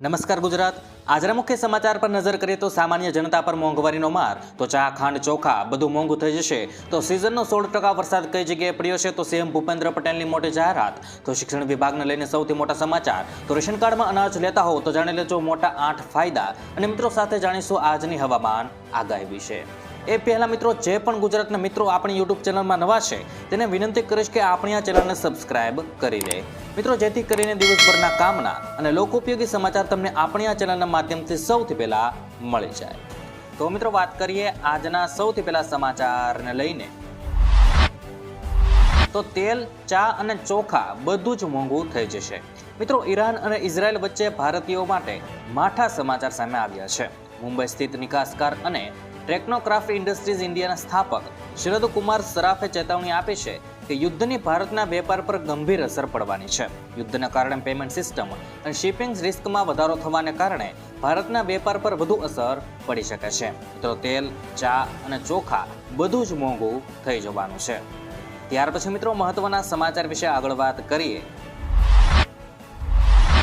નમસ્કાર ગુજરાત. આજના મુખ્ય સમાચાર પર નજર કરીએ તો સામાન્ય જનતા પર મોંઘવારીનો માર. તો ચા, ખાંડ, ચોખા બધું મોંઘું થઈ જશે. તો સિઝનનો સોળ ટકા વરસાદ કઈ જગ્યાએ પડ્યો છે? તો સીએમ ભૂપેન્દ્ર પટેલની મોટી જાહેરાત. તો શિક્ષણ વિભાગને લઈને સૌથી મોટા સમાચાર. તો રેશન કાર્ડમાં અનાજ લેતા હો તો જાણી લેજો મોટા આઠ ફાયદા. અને મિત્રો સાથે જાણીશું આજની હવામાન આગાહી વિશે. એ પહેલાં મિત્રો જે પણ ગુજરાતના મિત્રો આપણી યુટ્યુબ ચેનલમાં નવા છે, તેને વિનંતી કરીશ કે આપણી આ ચેનલને સબસ્ક્રાઈબ કરી લે. મિત્રો, જેથી કરીને દિવસભરના કામના અને લોકોપયોગી સમાચાર તમને આપણી આ ચેનલના માધ્યમથી સૌથી પહેલાં મળી જાય. તો મિત્રો, વાત કરીએ આજના સૌથી પહેલા સમાચારને લઈને. તો તેલ, ચા અને ચોખા બધું જ મોંઘું થઈ જશે. મિત્રો, ઈરાન અને ઇઝરાયલ વચ્ચે ભારતીયો માટે માઠા સમાચાર સામે આવ્યા છે. મુંબઈ સ્થિત નિકાસકાર અને ટેકનોક્રાફ્ટ ઇન્ડસ્ટ્રીઝ ઇન્ડિયાના સ્થાપક શરદ કુમાર સરાફે ચેતવણી આપી છે કે યુદ્ધની ભારતના વેપાર પર ગંભીર અસર પડવાની છે. યુદ્ધના કારણે પેમેન્ટ સિસ્ટમ અને શિપિંગ રિસ્કમાં વધારો થવાને કારણે ભારતના વેપાર પર વધુ અસર પડી શકે છે. તો તેલ, ચા અને ચોખા બધું જ મોંઘું થઈ જવાનું છે. ત્યાર પછી મિત્રો મહત્વના સમાચાર વિશે આગળ વાત કરીએ.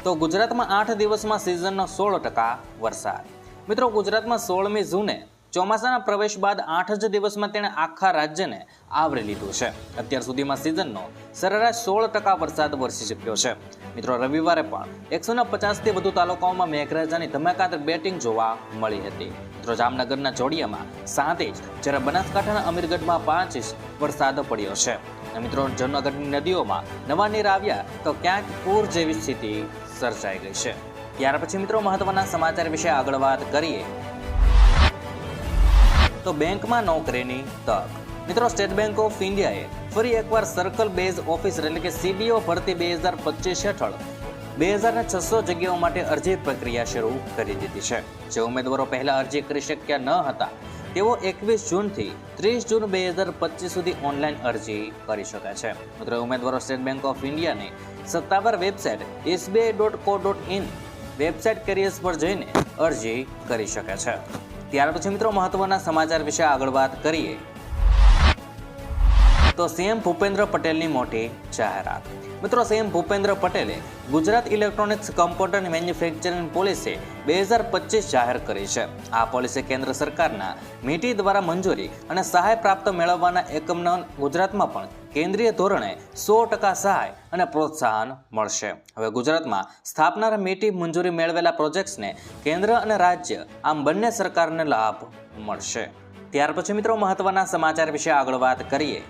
તો ગુજરાતમાં આઠ દિવસમાં સિઝનનો સોળ ટકા વરસાદ. મિત્રો ગુજરાતમાં સોળમી જૂને ચોમાસાના પ્રવેશ બાદ આઠ જ દિવસમાં તેણે આખા રાજ્યને આવરી લીધું છે. અત્યાર સુધીમાં સિઝનનો સરેરાશ સોળ ટકા વરસાદ વરસી ચૂક્યો છે. મિત્રો, રવિવારે પણ એકસો ને પચાસથી વધુ તાલુકાઓમાં મેઘરાજાની ધમાકાદાર બેટિંગ જોવા મળી હતી. મિત્રો, જામનગરના જોડિયામાં સાત ઇંચ જ્યારે બનાસકાંઠાના અમીરગઢમાં પાંચ ઇંચ વરસાદ પડ્યો છે. મિત્રો, જૂનાગઢની નદીઓમાં નવા નીર આવ્યા તો ક્યાંક પૂર જેવી સ્થિતિ સર્જાઈ ગઈ છે. ત્યાર પછી મિત્રો, મહત્વના સમાચાર વિશે આગળ વાત કરીએ તો બેંકમાં નોકરીની તક. મિત્રો, સ્ટેટ બેંક ઓફ ઇન્ડિયાએ ફરી એકવાર સર્કલ બેઝ ઓફિસર એટલે કે સીબીઓ ભરતી બે હજાર પચીસ હેઠળ બે હજાર છસો જગ્યાઓ માટે અરજી પ્રક્રિયા શરૂ કરી દીધી છે. જે ઉમેદવારો પહેલા અરજી કરી શક્યા ન હતા, તેઓ એકવીસ જૂનથી ત્રીસ જૂન બે હજાર પચીસ સુધી ઓનલાઈન અરજી કરી શકે છે. મિત્રો ઉમેદવારો સ્ટેટ બેંક ઓફ ઇન્ડિયાની સત્તાવાર website SBI dot co dot in website careers પર જઈને અરજી કરી શકે છે. ત્યાર પછી મિત્રો મહત્વના સમાચાર વિશે આગળ વાત કરીએ. તો સીએમ ભૂપેન્દ્ર પટેલની મોટી જાહેરાત. મિત્રો, સીએમ ભૂપેન્દ્ર પટેલે Gujarat electronics computer manufacturing policy બે હજાર પચીસ જાહેર કરી છે. આ પોલિસી કેન્દ્ર સરકારના મીટી દ્વારા મંજૂરી અને સહાય પ્રાપ્ત મેળવવાના એકમના ગુજરાતમાં પણ કેન્દ્રીય ધોરણે સો ટકા સહાય અને પ્રોત્સાહન મળશે. હવે ગુજરાતમાં સ્થાપનાર મીટી મંજૂરી મેળવેલા પ્રોજેક્ટ્સને કેન્દ્ર અને રાજ્ય, આમ બંને સરકારને લાભ મળશે. ત્યાર પછી મિત્રો, મહત્વના સમાચાર વિશે આગળ વાત કરીએ.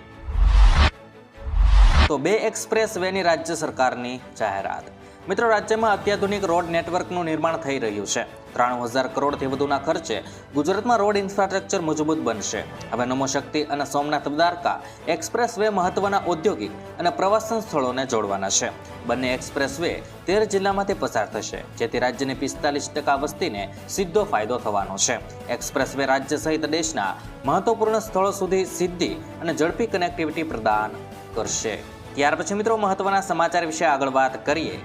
તો બે એક્સપ્રેસ વેની રાજ્ય સરકારની જાહેરાત. મિત્રો, રાજ્યમાં અત્યાધુનિક રોડ નેટવર્કનું નિર્માણ થઈ રહ્યું છે. ત્રાણું હજાર કરોડથી વધુના ખર્ચે ગુજરાતમાં રોડ ઇન્ફ્રાસ્ટ્રક્ચર મજબૂત બનશે. હવે નમોશક્તિ અને સોમનાથ દ્વારકા એક્સપ્રેસ વે મહત્વના ઔદ્યોગિક અને પ્રવાસન સ્થળોને જોડવાના છે. બંને એક્સપ્રેસ વે તેર જિલ્લામાંથી પસાર થશે, જેથી રાજ્યની પિસ્તાલીસ ટકા વસ્તીને સીધો ફાયદો થવાનો છે. એક્સપ્રેસ વે રાજ્ય સહિત દેશના મહત્વપૂર્ણ સ્થળો સુધી સીધી અને ઝડપી કનેક્ટિવિટી પ્રદાન કરશે. ત્યાર પછી મિત્રો મહત્વના સમાચાર વિશે આગળ વાત કરીએ.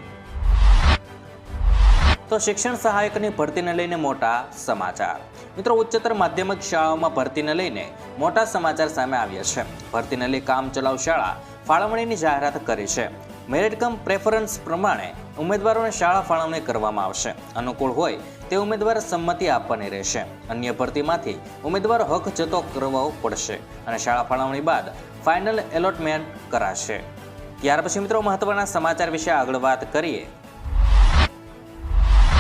તો શિક્ષણ સહાયકની ભરતીને લઈને મોટા સમાચાર. મિત્રો ઉચ્ચતર માધ્યમિક શાળાઓમાં ભરતીને લઈને મોટા સમાચાર સામે આવ્યા છે. ભરતીને લઈ કામ ચલાવ શાળા ફાળવણીની જાહેરાત કરી છે. મેરિટ કમ પ્રેફરન્સ પ્રમાણે ઉમેદવારોને શાળા ફાળવણી કરવામાં આવશે. અનુકૂળ હોય તે ઉમેદવાર સંમતિ આપવાની રહેશે. અન્ય ભરતીમાંથી ઉમેદવાર હક જતો કરવો પડશે અને શાળા ફાળવણી બાદ ફાઇનલ એલોટમેન્ટ કરાશે. ત્યાર પછી મિત્રો મહત્વના સમાચાર વિશે આગળ વાત કરીએ.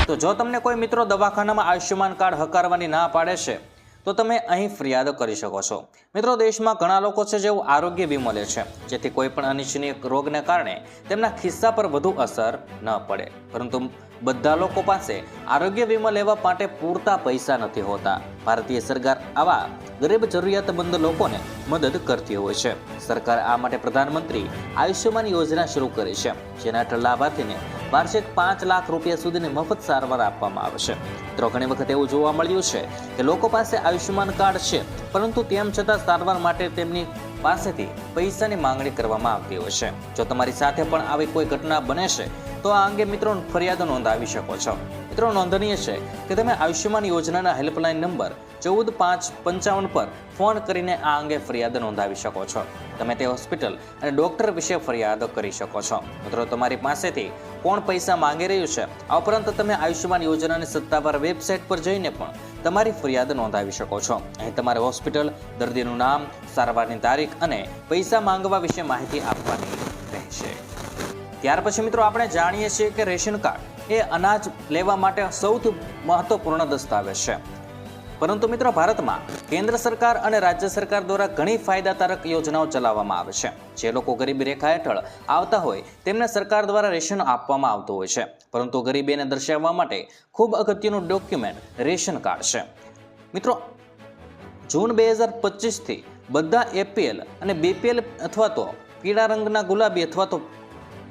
તો જો તમને કોઈ મિત્રો દવાખાનામાં આયુષ્યમાન કાર્ડ હકારવાની ના પાડે છે તો તમે અહીં ફરિયાદ કરી શકો છો. મિત્રો, દેશમાં ઘણા લોકો છે જેઓ આરોગ્ય વીમો લે છે, જેથી કોઈ પણ અનિચ્છનીય રોગને કારણે તેમના ખિસ્સા પર વધુ અસર ન પડે. પરંતુ બધા લોકો પાસે આરોગ્ય વીમો લેવા માટે પૂરતા પૈસા નથી હોતા. ભારતીય સરકાર આવા ગરીબ જરૂરિયાતમંદ લોકોને મદદ કરતી હોય છે. સરકાર આ માટે પ્રધાનમંત્રી આયુષ્યમાન યોજના શરૂ કરી છે, જેના હેઠળ લાભાર્થીને વાર્ષિક પાંચ લાખ રૂપિયા સુધીની મફત સારવાર આપવામાં આવે છે. મિત્રો, ઘણી વખત એવું જોવા મળ્યું છે કે લોકો પાસે આયુષ્યમાન કાર્ડ છે, પરંતુ તેમ છતાં સારવાર માટે તેમની પાસેથી પૈસાની માંગણી કરવામાં આવતી હોય છે. જો તમારી સાથે પણ આવી કોઈ ઘટના બને છે, તો આ અંગે મિત્રો ફરિયાદ નોંધાવી શકો છો. મિત્રો નોંધનીય છે કે તમે આયુષ્યમાન યોજનાના હેલ્પલાઇન નંબર ચૌદ પાંચ પંચાવન પર ફોન કરીને આ અંગે ફરિયાદ નોંધાવી શકો છો. તમે તે હોસ્પિટલ અને ડોક્ટર વિશે ફરિયાદ કરી શકો છો. મિત્રો, તમારી પાસેથી કોણ પૈસા માંગી રહ્યું છે? આ ઉપરાંત તમે આયુષ્યમાન યોજનાની સત્તાવાર વેબસાઇટ પર જઈને પણ તમારી ફરિયાદ નોંધાવી શકો છો. અહીં તમારે હોસ્પિટલ, દર્દીનું નામ, સારવારની તારીખ અને પૈસા માંગવા વિશે માહિતી આપવાની રહેશે. ત્યાર પછી મિત્રો, આપણે જાણીએ છીએ કે રેશન કાર્ડ એ અનાજ લેવા માટે સૌથી મહત્વપૂર્ણ દસ્તાવેજ છે. પરંતુ મિત્રો, ભારતમાં કેન્દ્ર સરકાર અને રાજ્ય સરકાર દ્વારા ઘણી ફાયદાકારક યોજનાઓ ચલાવવામાં આવે છે. જે લોકો ગરીબી રેખા હેઠળ આવતા હોય, તેમને સરકાર દ્વારા રેશન આપવામાં આવતું હોય છે. પરંતુ ગરીબીને દર્શાવવા માટે ખૂબ અગત્યનું ડોક્યુમેન્ટ રેશન કાર્ડ છે. મિત્રો, જૂન બે હજાર પચીસથી બધા એપીએલ અને બીપીએલ અથવા તો પીળા રંગના ગુલાબી અથવા તો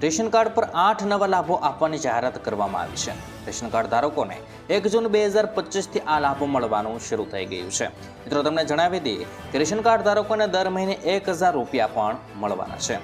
રેશન કાર્ડ પર આઠ નવા લાભો આપવાની જાહેરાત કરવામાં આવી છે. રેશન કાર્ડ ધારકોને એક જૂન બે હજાર પચીસથી આ લાભો મળવાનું શરૂ થઈ ગયું છે. મિત્રો, તમને જણાવી દઈએ કે રેશન કાર્ડ ધારકોને દર મહિને એક હજાર રૂપિયા પણ મળવાના છે.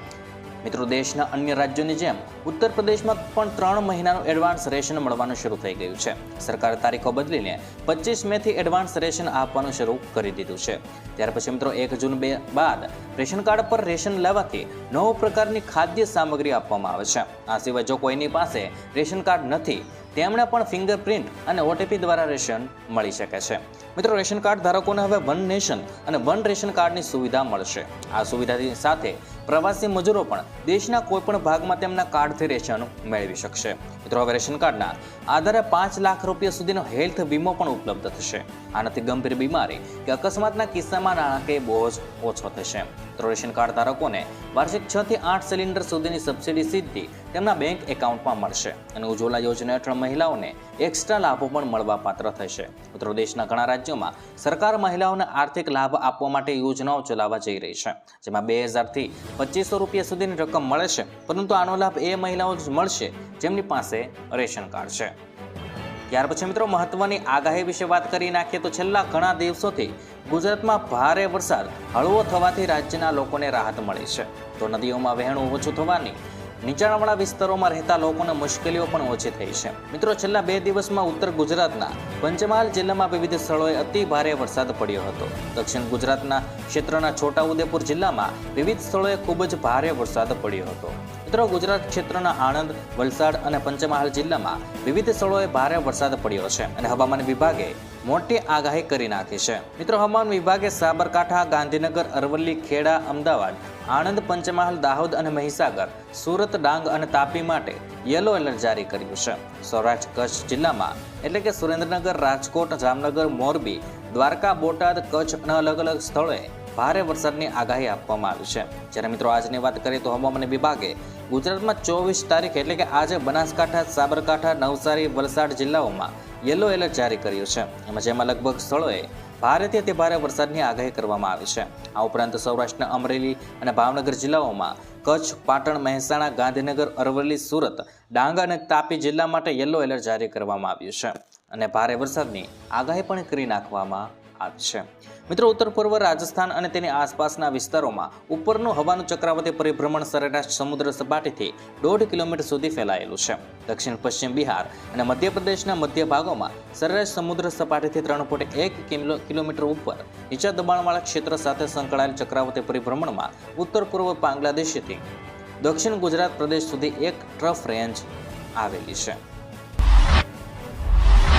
મિત્રો, દેશના અન્ય રાજ્યોની જેમ ઉત્તર પ્રદેશમાં પણ ત્રણ મહિનાનું એડવાન્સ રેશન મળવાનું શરૂ થઈ ગયું છે. સરકારે તારીખો બદલીને પચીસ મેથી એડવાન્સ રેશન આપવાનું શરૂ કરી દીધું છે. ત્યાર પછી મિત્રો, એક જૂન બે બાદ રેશન કાર્ડ પર રેશન લેવાથી નવ પ્રકારની ખાદ્ય સામગ્રી આપવામાં આવે છે. આ સિવાય જો કોઈની પાસે રેશન કાર્ડ નથી, તેમણે પણ ફિંગરપ્રિન્ટ અને ઓટીપી દ્વારા રેશન મળી શકે છે. મિત્રો, રેશન કાર્ડ ધારકોને હવે વન નેશન અને વન રેશન કાર્ડની સુવિધા મળશે. આ સુવિધાની સાથે પ્રવાસી મજૂરો પણ દેશના કોઈપણ ભાગમાં તેમના કાર્ડથી રેશન મેળવી શકશે. મિત્રો, હવે રેશન કાર્ડના આધારે પાંચ લાખ રૂપિયા સુધીનો હેલ્થ વીમો પણ ઉપલબ્ધ થશે. આનાથી ગંભીર બીમારી કે અકસ્માતના કિસ્સામાં નાણાકીય બોજ ઓછો થશે. મિત્રો, રેશન કાર્ડ ધારકોને વાર્ષિક છ થી આઠ સિલિન્ડર સુધીની સબસિડી સીધી તેમના બેંક એકાઉન્ટમાં મળશે અને ઉજ્જવલા યોજના હેઠળ મહિલાઓને એક્સ્ટ્રા લાભો પણ મળવા પાત્ર થશે. ઉત્તર દેશના ઘણા રાજ્યોમાં સરકાર મહિલાઓને આર્થિક લાભ આપવા માટે યોજનાઓ ચલાવવા જઈ રહી છે. જેમાં બે હજારથી પચીસો રૂપિયા સુધીની રકમ મળે છે, પરંતુ આનો લાભ એ મહિલાઓ જ મળશે જેમની પાસે રેશન કાર્ડ છે. ત્યાર પછી મિત્રો મહત્વની આગાહી વિશે વાત કરી નાખીએ તો છેલ્લા ઘણા દિવસોથી ગુજરાતમાં ભારે વરસાદ હળવો થવાથી રાજ્યના લોકોને રાહત મળી છે. તો નદીઓમાં વહેણું ઓછું થવાની નીચાણવાળા વિસ્તારોમાં રહેતા લોકોને મુશ્કેલીઓ પણ ઓછી થઈ છે. મિત્રો, છેલ્લા બે દિવસમાં ઉત્તર ગુજરાતના પંચમહાલ જિલ્લામાં વિવિધ સ્થળોએ અતિ ભારે વરસાદ પડ્યો હતો. દક્ષિણ ગુજરાતના ક્ષેત્રના છોટાઉદેપુર જિલ્લામાં વિવિધ સ્થળોએ ખૂબ જ ભારે વરસાદ પડ્યો હતો. મિત્રો, ગુજરાત ક્ષેત્રના આણંદ, વલસાડ અને પંચમહાલ જિલ્લામાં વિવિધ સ્થળોએ ભારે વરસાદ પડ્યો છે અને હવામાન વિભાગે મોટી આગાહી કરી નાખી છે. મિત્રો, હવામાન વિભાગે સાબરકાંઠા, ગાંધીનગર, અરવલ્લી, ખેડા, અમદાવાદ આણંદ પંચમહાલ, દાહોદ અને મહીસાગર, સુરત, ડાંગ અને તાપી માટે યલો એલર્ટ જારી કર્યું છે. સૌરાષ્ટ્ર, કચ્છ જિલ્લામાં એટલે કે સુરેન્દ્રનગર, રાજકોટ, જામનગર, મોરબી, દ્વારકા, બોટાદ, કચ્છ અને અલગ અલગ સ્થળોએ ભારે વરસાદની આગાહી આપવામાં આવી છે. જ્યારે મિત્રો આજની વાત કરીએ તો હવામાન વિભાગે ગુજરાતમાં ચોવીસ તારીખ એટલે કે આજે બનાસકાંઠા, સાબરકાંઠા, નવસારી, વલસાડ જિલ્લાઓમાં યલો એલર્ટ જારી કર્યું છે. એમાં જેમાં લગભગ સ્થળોએ ભારેથી તે ભારે વરસાદની આગાહી કરવામાં આવી છે. આ ઉપરાંત સૌરાષ્ટ્રના અમરેલી અને ભાવનગર જિલ્લાઓમાં કચ્છ, પાટણ, મહેસાણા, ગાંધીનગર, અરવલ્લી, સુરત, ડાંગ અને તાપી જિલ્લા માટે યલો એલર્ટ જારી કરવામાં આવ્યું છે. અને ભારે વરસાદની આગાહી પણ કરી નાખવામાં આવી છે. મિત્રો, ઉત્તર પૂર્વ રાજસ્થાન અને તેની આસપાસના વિસ્તારોમાં ઉપરનું હવાનું ચક્રાવતી પરિભ્રમણ સરેરાશ સમુદ્ર સપાટીથી દોઢ કિલોમીટર સુધી ફેલાયેલું છે. દક્ષિણ પશ્ચિમ બિહાર અને મધ્યપ્રદેશના મધ્ય ભાગોમાં સરેરાશ સમુદ્ર સપાટીથી ત્રણ પોઈન્ટ એક કિલો કિલોમીટર ઉપર નીચા દબાણવાળા ક્ષેત્ર સાથે સંકળાયેલ ચક્રાવતી પરિભ્રમણમાં ઉત્તર પૂર્વ બાંગ્લાદેશથી દક્ષિણ ગુજરાત પ્રદેશ સુધી એક ટ્રફ રેન્જ આવેલી છે.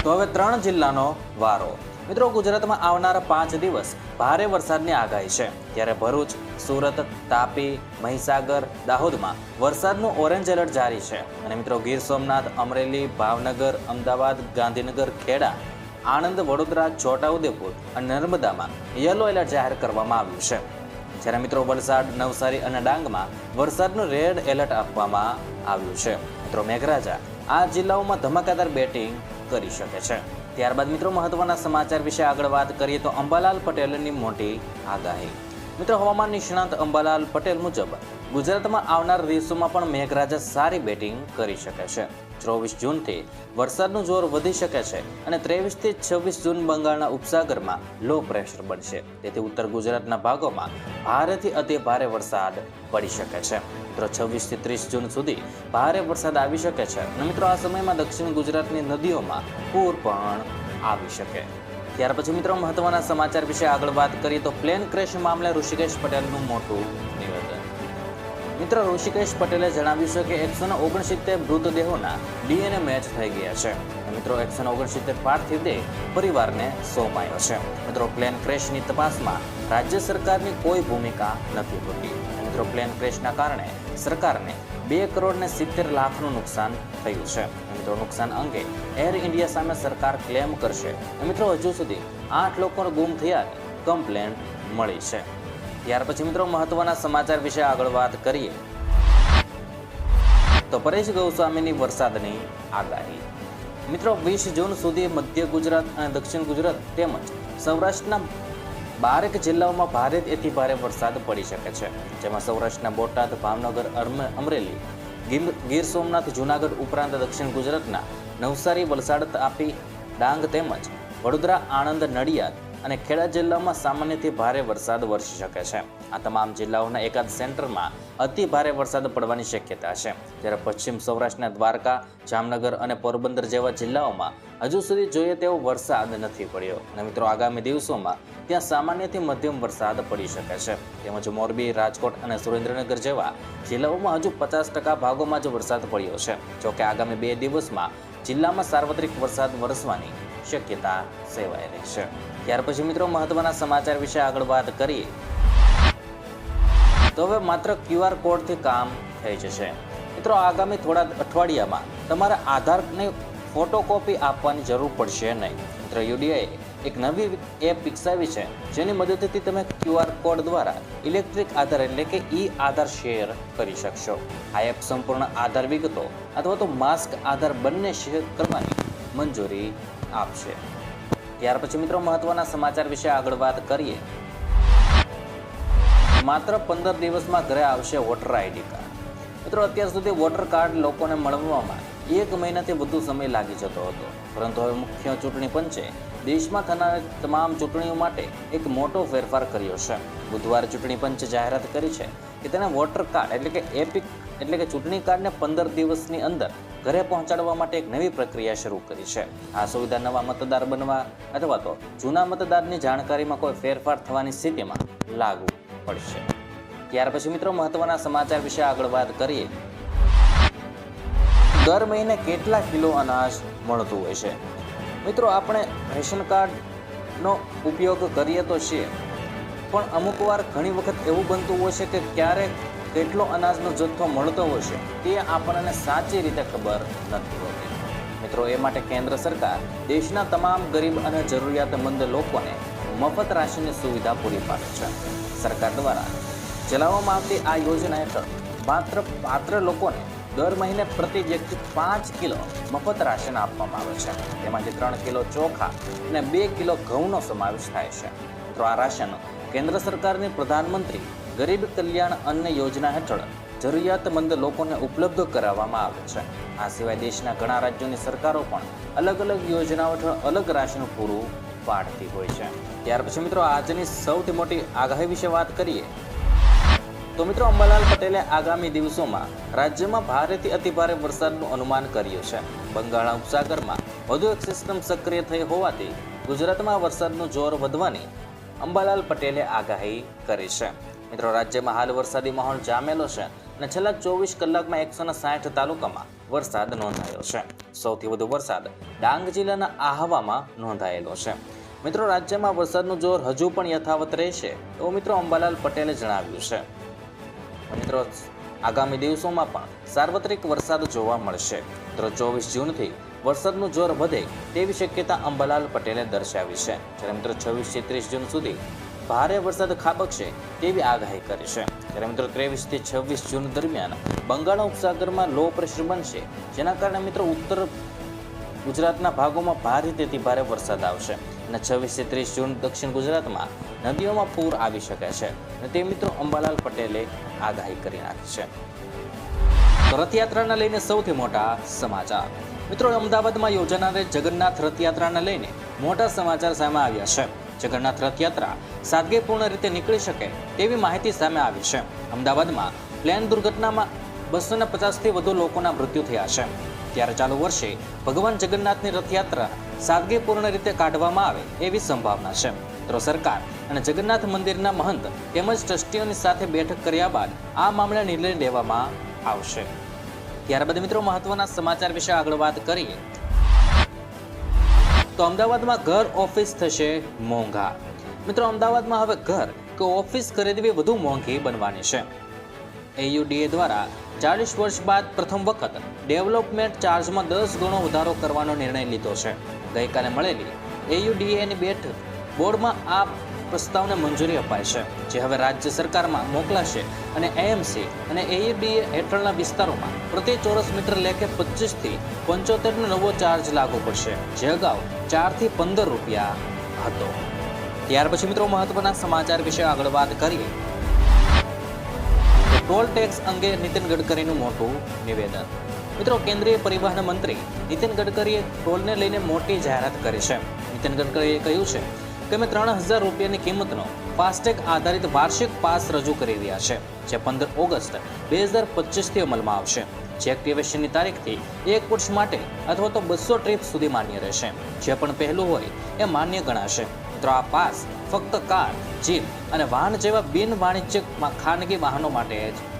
તો હવે ત્રણ જિલ્લાનો વારો. મિત્રો, ગુજરાતમાં આવનારા પાંચ દિવસ ભારે વરસાદની આગાહી છે. ત્યારે ભરૂચ, સુરત, તાપી, મહીસાગર, દાહોદમાં વરસાદનું ઓરેન્જ એલર્ટ જારી છે. અને મિત્રો, ગીર સોમનાથ, અમરેલી, ભાવનગર, અમદાવાદ, ગાંધીનગર, ખેડા, આણંદ, વડોદરા, છોટાઉદેપુર અને નર્મદામાં યલો એલર્ટ જાહેર કરવામાં આવ્યું છે. જ્યારે મિત્રો, વલસાડ, નવસારી અને ડાંગમાં વરસાદનું રેડ એલર્ટ આપવામાં આવ્યું છે. મિત્રો, મેઘરાજા આ જિલ્લાઓમાં ધમાકાદાર બેટિંગ કરી શકે છે. ત્યારબાદ મિત્રો મહત્વના સમાચાર વિશે આગળ વાત કરીએ તો અંબાલાલ પટેલની મોટી આગાહી. મિત્રો હવામાન નિષ્ણાંત અંબાલાલ પટેલ મુજબ ગુજરાતમાં આવનાર દિવસોમાં પણ મેઘરાજા સારી બેટિંગ કરી શકે છે. ચોવીસ જૂનથી વરસાદનું જોર વધી શકે છે અને ત્રેવીસથી છવ્વીસ જૂન બંગાળના ઉપસાગરમાં લો પ્રેશર બનશે. તેથી ઉત્તર ગુજરાતના ભાગોમાં ભારેથી અતિ ભારે વરસાદ પડી શકે છે. મિત્રો, છવ્વીસથી ત્રીસ જૂન સુધી ભારે વરસાદ આવી શકે છે. અને મિત્રો, આ સમયમાં દક્ષિણ ગુજરાતની નદીઓમાં પૂર પણ આવી શકે. ત્યાર પછી મિત્રો, મહત્વના સમાચાર વિશે આગળ વાત કરીએ તો પ્લેન ક્રેશ મામલે ઋષિકેશ પટેલનું મોટું મિત્રો ઋષિકેશ પટેલે જણાવ્યું છે કે એકસો ઓગણસિત્તેર મૃતદેહોના ડીએનએ મેચ થઈ ગયા છે. મિત્રો, એકસો ઓગણસિત્તેર પાર્થિવ દેહ પરિવારને સોંપાયો છે. મિત્રો, પ્લેન ક્રેશની તપાસમાં રાજ્ય સરકારની કોઈ ભૂમિકા નથી હોતી. મિત્રો, પ્લેન ક્રેશના કારણે સરકારને બે કરોડ ને સિત્તેર લાખનું નુકસાન થયું છે. મિત્રો, નુકસાન અંગે એર ઇન્ડિયા સામે સરકાર ક્લેમ કરશે. મિત્રો, હજુ સુધી આઠ લોકો ગુમ થયાની કમ્પ્લેન મળી છે. ત્યાર પછી મિત્રો મહત્વના સમાચાર વિશે આગળ વાત કરીએ. તો પરેશ ગૌસ્વામીની વરસાદની આગાહી. મિત્રો, વીસ જૂન સુધી મધ્ય ગુજરાત અને દક્ષિણ ગુજરાત તેમજ સૌરાષ્ટ્રના બારેક જિલ્લાઓમાં ભારે એથી ભારે વરસાદ પડી શકે છે. જેમાં સૌરાષ્ટ્રના બોટાદ, ભાવનગર અમરેલી ગીર સોમનાથ, જૂનાગઢ ઉપરાંત દક્ષિણ ગુજરાતના નવસારી, વલસાડ, તાપી, ડાંગ તેમજ વડોદરા, આણંદ, નડિયાદ અને ખેડા જિલ્લામાં સામાન્યથી ભારે વરસાદ વરસી શકે છે. આ તમામ જિલ્લાઓના એકાદ સેન્ટરમાં અતિ ભારે વરસાદ પડવાની શક્યતા છે. જ્યારે પશ્ચિમ સૌરાષ્ટ્રના દ્વારકા, જામનગર અને પોરબંદર જેવા જિલ્લાઓમાં હજુ સુધી જોઈએ તેવો વરસાદ નથી પડ્યો. અને મિત્રો, આગામી દિવસોમાં ત્યાં સામાન્યથી મધ્યમ વરસાદ પડી શકે છે. તેમજ મોરબી, રાજકોટ અને સુરેન્દ્રનગર જેવા જિલ્લાઓમાં હજુ પચાસ ટકા ભાગોમાં જ વરસાદ પડ્યો છે. જોકે આગામી બે દિવસમાં જિલ્લામાં સાર્વત્રિક વરસાદ વરસવાની શક્યતા સેવાઈ રહી છે ત્યાર પછી મિત્રો મહત્વના સમાચાર વિશે આગળ વાત કરીએ. તો હવે માત્ર ક્યુઆર કોડથી કામ થઈ જશે. મિત્રો આગામી થોડા અઠવાડિયામાં તમારે આધારને ફોટોકોપી આપવાની જરૂર પડશે નહીં. મિત્રો યુડીઆઈ એક નવી એપ વિકસાવી છે જેની મદદથી તમે ક્યુઆર કોડ દ્વારા ઇલેક્ટ્રિક આધાર એટલે કે ઈ આધાર શેર કરી શકશો. આ એપ સંપૂર્ણ આધાર વિગતો અથવા તો માસ્ક આધાર બંને શેર કરવાની મંજૂરી આપશે. ત્યાર પછી મિત્રો મહત્વના સમાચાર વિશે આગળ વાત કરીએ. માત્ર પંદર દિવસમાં ઘરે આવશે વોટર આઈડી કાર્ડ. મિત્રો અત્યાર સુધી વોટર કાર્ડ લોકોને મળવામાં એક મહિનાથી વધુ સમય લાગી જતો હતો. પરંતુ હવે મુખ્ય ચૂંટણી પંચે દેશમાં થનાર તમામ ચૂંટણીઓ માટે એક મોટો ફેરફાર કર્યો છે. બુધવારે ચૂંટણી પંચે જાહેરાત કરી છે કે તેને વોટર કાર્ડ એટલે કે એપિક એટલે કે ચૂંટણી કાર્ડને પંદર દિવસની અંદર ઘરે પહોંચાડવા માટે એક નવી પ્રક્રિયા શરૂ કરી છે. આ સુવિધા નવા મતદાર બનવા અથવા તો જૂના મતદારની જાણકારીમાં કોઈ ફેરફાર થવાની સ્થિતિમાં લાગુ પડશે. ત્યાર પછી મિત્રો મહત્વના સમાચાર વિશે આગળ વાત કરીએ. દર મહિને કેટલા કિલો અનાજ મળતું હોય છે? મિત્રો, આપણે રેશન કાર્ડનો ઉપયોગ કરીએ તો છીએ પણ અમુક વાર ઘણી વખત એવું બનતું હોય છે કે ક્યારેક કેટલો અનાજનો જથ્થો મળતો હોય છે, તે આપણને સાચી રીતે ખબર નથી હોતી. મિત્રો, એ માટે કેન્દ્ર સરકાર દેશના તમામ ગરીબ અને જરૂરિયાતમંદ લોકોને મફત રાશનની સુવિધા પૂરી પાડે છે. સરકાર દ્વારા ચલાવવામાં આવતી આ યોજના હેઠળ માત્ર પાત્ર લોકોને દર મહિને પ્રતિ વ્યક્તિ પાંચ કિલો મફત રાશન આપવામાં આવે છે. તેમાંથી ત્રણ કિલો ચોખા અને બે કિલો ઘઉંનો સમાવેશ થાય છે. તો આ રાશન કેન્દ્ર સરકારની પ્રધાનમંત્રી ગરીબ કલ્યાણ અન્ન યોજના હેઠળ જરૂરિયાતમંદ લોકોને ઉપલબ્ધ કરાવવામાં આવે છે. આ સિવાય દેશના ઘણા રાજ્યોની સરકારો પણ અલગ અલગ યોજનાઓ હેઠળ અલગ રાશન પૂરું પાડતી હોય છે. ત્યાર પછી મિત્રો, આજની સૌથી મોટી આગાહી વિશે વાત કરીએ તો મિત્રો અંબાલાલ પટેલે આગામી દિવસોમાં રાજ્યમાં ભારેથી અતિભારે વરસાદનું અનુમાન કર્યું છે. બંગાળના ઉપસાગરમાં વધુ એક સિસ્ટમ સક્રિય થઈ હોવાથી ગુજરાતમાં વરસાદનું જોર વધવાની અંબાલાલ પટેલે આગાહી કરી છે. મિત્રો, રાજ્યમાં હાલ વરસાદી માહોલ જામેલો છે અને છેલ્લા ચોવીસ કલાકમાં એકસો સાઠ તાલુકામાં વરસાદ નોંધાયો છે. સૌથી વધુ વરસાદ ડાંગ જિલ્લાના આહવામાં નોંધાયેલો છે. મિત્રો, રાજ્યમાં વરસાદનું જોર હજુ પણ યથાવત રહેશે, એવું મિત્રો અંબાલાલ પટેલે જણાવ્યું છે. મિત્રો, આગામી દિવસોમાં પણ સાર્વત્રિક વરસાદ જોવા મળશે. મિત્રો, ચોવીસ જૂનથી વરસાદનું જોર વધે તેવી શક્યતા અંબાલાલ પટેલે દર્શાવી છે. જ્યારે મિત્રો છવ્વીસથી ત્રીસ જૂન સુધી ભારે વરસાદ ખાબકશે તેવી આગાહી કરી છે. ત્યારે મિત્રો ત્રેવીસથી છવ્વીસ જૂન દરમિયાન બંગાળના ઉપસાગરમાં લો પ્રેશર બનશે, જેના કારણે મિત્રો, ઉત્તર ગુજરાતના ભાગોમાં ભારે તેથી ભારે વરસાદ આવશે. અને છવ્વીસથી ત્રીસ જૂન દક્ષિણ ગુજરાતમાં નદીઓમાં પૂર આવી શકે છે. અને તે મિત્રો અંબાલાલ પટેલે આગાહી કરી નાખી છે. રથયાત્રાને લઈને સૌથી મોટા સમાચાર. મિત્રો, અમદાવાદમાં યોજાનાર જગન્નાથ રથયાત્રાને લઈને મોટા સમાચાર સામે આવ્યા છે. જગન્નાથ રથયાત્રા સાદગીપૂર્ણ રીતે નીકળી શકે તેવી માહિતી સામે આવી છે. અમદાવાદમાં પ્લેન દુર્ઘટનામાં બસો ને પચાસથી વધુ લોકોના મૃત્યુ થયા છે. ત્યારે ચાલુ વર્ષે ભગવાન જગન્નાથની રથયાત્રા સાદગીપૂર્ણ રીતે કાઢવામાં આવે એવી સંભાવના છે. મિત્રો સરકાર અને જગન્નાથ મંદિરના મહંત તેમજ ટ્રસ્ટીઓની સાથે બેઠક કર્યા બાદ આ મામલે નિર્ણય લેવામાં આવશે. ત્યારબાદ મિત્રો મહત્વના સમાચાર વિશે આગળ વાત કરીએ. તો અમદાવાદમાં ઘર ઓફિસ થશે મોંઘા. મિત્રો અમદાવાદમાં હવે ઘર કે ઓફિસ ખરીદવી વધુ મોંઘી બનવાની છે. એયુડીએ દ્વારા ચાલીસ વર્ષ બાદ પ્રથમ વખત ડેવલપમેન્ટ ચાર્જમાં દસ ગણો વધારો કરવાનો નિર્ણય લીધો છે. ગઈકાલે મળેલી એયુડીએની બેઠક બોર્ડમાં આ પ્રસ્તાવને મંજૂરી અપાય છે, જે હવે રાજ્ય સરકારમાં મોકલાશે અને એએમસી અને એયુડીએ હેઠળના વિસ્તારોમાં પ્રતિ ચોરસ મીટર લેખે પચીસથી પંચોતેરનો નવો ચાર્જ લાગુ પડશે, જે અગાઉ ચારથી પંદર રૂપિયા હતો. ત્યાર પછી મિત્રો મહત્વના સમાચાર વિશે આગળ વાત કરીએ. ટોલ ટેક્સ અંગે નીતિન ગડકરીનું મોટું નિવેદન. મિત્રો, કેન્દ્રીય પરિવહન મંત્રી નીતિન ગડકરીએ ટોલને લઈને મોટી જાહેરાત કરી છે. નીતિન ગડકરીએ કહ્યું છે કે અમે ત્રણ હજાર રૂપિયાની કિંમતનો ફાસ્ટેગ આધારિત વાર્ષિક પાસ રજૂ કરી રહ્યા છે, જે પંદર ઓગસ્ટ બે હજાર પચીસથી અમલમાં આવશે. જે એક્ટિવેશનની તારીખથી એક વર્ષ માટે અથવા તો બસો ટ્રીપ સુધી માન્ય રહેશે. જે પણ પહેલું હોય એ માન્ય ગણાશે. મિત્રો, આ પાસ ફક્ત કાર જીપ અને વાહન જેવા બિન વાણિજ્યક ખાનગી વાહનો માટે જ.